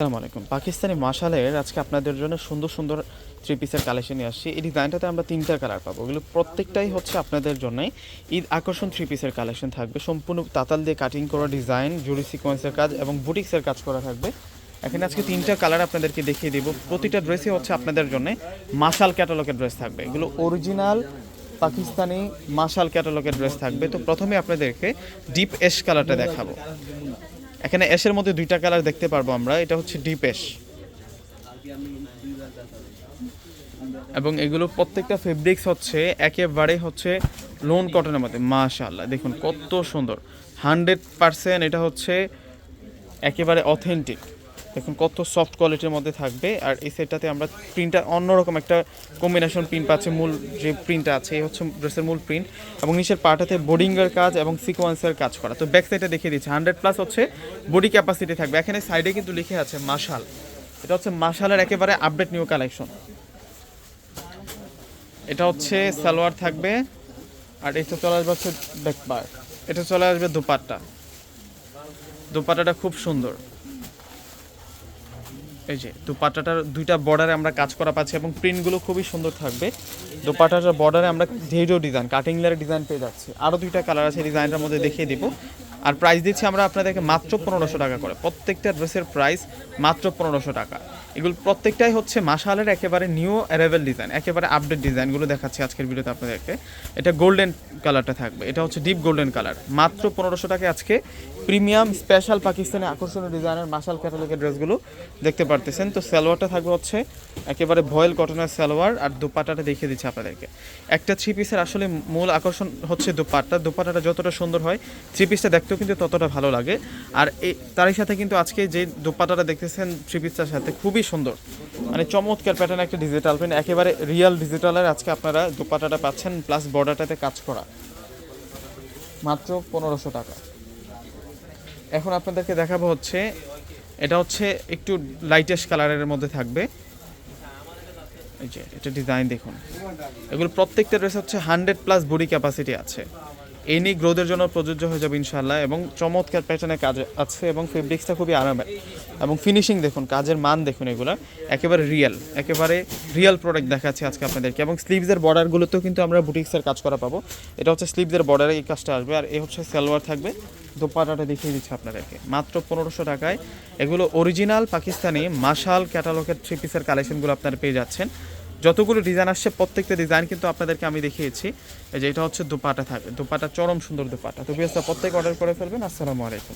আসসালামু আলাইকুম। পাকিস্তানি মাশালের আজকে আপনাদের জন্য সুন্দর সুন্দর থ্রি পিসের কালেকশন নিয়ে আসছি। এই ডিজাইনটাতে আমরা তিনটা কালার পাবো। ওগুলো প্রত্যেকটাই হচ্ছে আপনাদের জন্য ঈদ আকর্ষণ থ্রি পিসের কালেকশন থাকবে। সম্পূর্ণ তাতাল দিয়ে কাটিং করা ডিজাইন জুরি সিকোয়েন্সের কাজ এবং বুটিক্সের কাজ করা থাকবে। এখানে আজকে তিনটা কালার আপনাদেরকে দেখিয়ে দিব। প্রতিটা ড্রেসই হচ্ছে আপনাদের জন্য মাশাল ক্যাটালগের ড্রেস থাকবে। এগুলো অরিজিনাল পাকিস্তানি মাশাল ক্যাটালগের ড্রেস থাকবে। তো প্রথমে আপনাদেরকে ডিপ এশ কালারটা দেখাবো। এখানে অ্যাশের মধ্যে দুইটা কালার দেখতে পারব আমরা, এটা হচ্ছে ডিপ অ্যাশ এবং এগুলো প্রত্যেকটা ফেব্রিক্স হচ্ছে, একেবারে হচ্ছে লোন কটনের মধ্যে মাশাল্লাহ দেখুন কত সুন্দর। হান্ড্রেড পারসেন্ট এটা হচ্ছে একেবারে অথেন্টিক দেখুন, কত সফট কোয়ালিটির মধ্যে থাকবে। আর এই সেটটাতে আমরা প্রিন্টটা অন্যরকম একটা কম্বিনেশন প্রিন্ট পাচ্ছে, মূল যে প্রিন্টটা আছে, এই হচ্ছে ড্রেসের মূল প্রিন্ট এবং নিচের পাটাতে বোর্ডিংয়ের কাজ এবং সিকোয়েন্সের কাজ করা। তো ব্যাক সাইডে দেখিয়ে দিচ্ছে হান্ড্রেড প্লাস হচ্ছে বডি ক্যাপাসিটি থাকবে। এখানে সাইডে কিন্তু লিখে আছে মাশাল। এটা হচ্ছে মাশালের একেবারে আপডেট নিউ কালেকশন এটা হচ্ছে সালোয়ার থাকবে, আর এটা চলে আসবে হচ্ছে ব্যাকবার এটা চলে আসবে দুপাট্টা। দুপাট্টাটা খুব সুন্দর। এই যে দুপাটাটার দুইটা বর্ডারে আমরা কাজ করা পাচ্ছি এবং প্রিন্টগুলো খুবই সুন্দর থাকবে। দুপাটাটার বর্ডারে আমরা ঢেউডো ডিজাইন কাটিং ডিজাইন পেয়ে যাচ্ছি। আরও দুইটা কালার আছে ডিজাইনটার মধ্যে দেখিয়ে দিব। আর প্রাইস দিচ্ছি আমরা আপনাদেরকে মাত্র পনেরোশো টাকা করে। প্রত্যেকটা ড্রেসের প্রাইস মাত্র পনেরোশো টাকা। এগুলো প্রত্যেকটাই হচ্ছে মাসালের একেবারে নিউ অ্যারাইভেল ডিজাইন একেবারে আপডেট ডিজাইনগুলো দেখাচ্ছি আজকের ভিডিওতে আপনাদেরকে। এটা গোল্ডেন কালারটা থাকবে। এটা হচ্ছে ডিপ গোল্ডেন কালার মাত্র পনেরোশো টাকায় আজকে প্রিমিয়াম স্পেশাল পাকিস্তানি আকর্ষণীয় ডিজাইনের মাসাল ক্যাটালগের ড্রেসগুলো দেখতে পারতেছেন। তো সালোয়ারটা থাকবে হচ্ছে একেবারে ভয়েল কটনের সালোয়ার আর দুপাটাটা দেখিয়ে দিচ্ছি আপনাদেরকে। একটা থ্রি পিসের আসলে মূল আকর্ষণ হচ্ছে দুপাট্টা। দুপাটাটা যতটা সুন্দর হয় থ্রি পিসটা দেখতেও কিন্তু ততটা ভালো লাগে। আর এই তারই সাথে কিন্তু আজকে যে দুপাট্টাটা দেখতেছেন থ্রি পিসটার সাথে খুবই সুন্দর। মানে চমৎকার প্যাটার্ন একটা ডিজিটাল প্রিন্ট একেবারে রিয়েল ডিজিটালের আজকে আপনারা দুপাট্টাটা পাচ্ছেন প্লাস বর্ডারটাতে কাজ করা। মাত্র পনেরোশো টাকা। এখন আপনাদেরকে দেখাবো হচ্ছে, এটা হচ্ছে একটু লাইটেস্ট কালারের মধ্যে থাকবে। এই যে, এটা ডিজাইন দেখুন। এগুলো প্রত্যেকটা ড্রেস হচ্ছে হান্ড্রেড প্লাস বডি ক্যাপাসিটি আছে। এনি গ্রোথের জন্য প্রযোজ্য হয়ে যাবে ইনশাল্লাহ এবং চমৎকার প্যাটার্নের কাজ আছে এবং ফেব্রিক্সটা খুবই আরামের এবং ফিনিশিং দেখুন, কাজের মান দেখুন এগুলো। একেবারে রিয়েল একেবারে রিয়েল প্রোডাক্ট দেখাচ্ছি আজকে আপনাদেরকে। এবং স্লিভসের বর্ডারগুলোতেও কিন্তু আমরা বুটিক্সের কাজ করা পাবো। এটা হচ্ছে স্লিভসের বর্ডারে এই কাজটা আসবে। আর এই হচ্ছে সালোয়ার থাকবে। দোপাটাটা দেখিয়ে দিচ্ছি আপনাদেরকে। মাত্র পনেরোশো টাকায়। এগুলো অরিজিনাল পাকিস্তানি মাশাল ক্যাটালগের থ্রি পিসের কালেকশনগুলো আপনারা পেয়ে যাচ্ছেন। যতগুলো ডিজাইন আসছে, প্রত্যেকটা ডিজাইন কিন্তু আপনাদেরকে আমি দেখিয়েছি। যে এটা হচ্ছে দুপাটা থাকবে দুপাটা, চরম সুন্দর দুপাটা। তো বিয়েসটা প্রত্যেক অর্ডার করে ফেলবেন। আসসালামু আলাইকুম।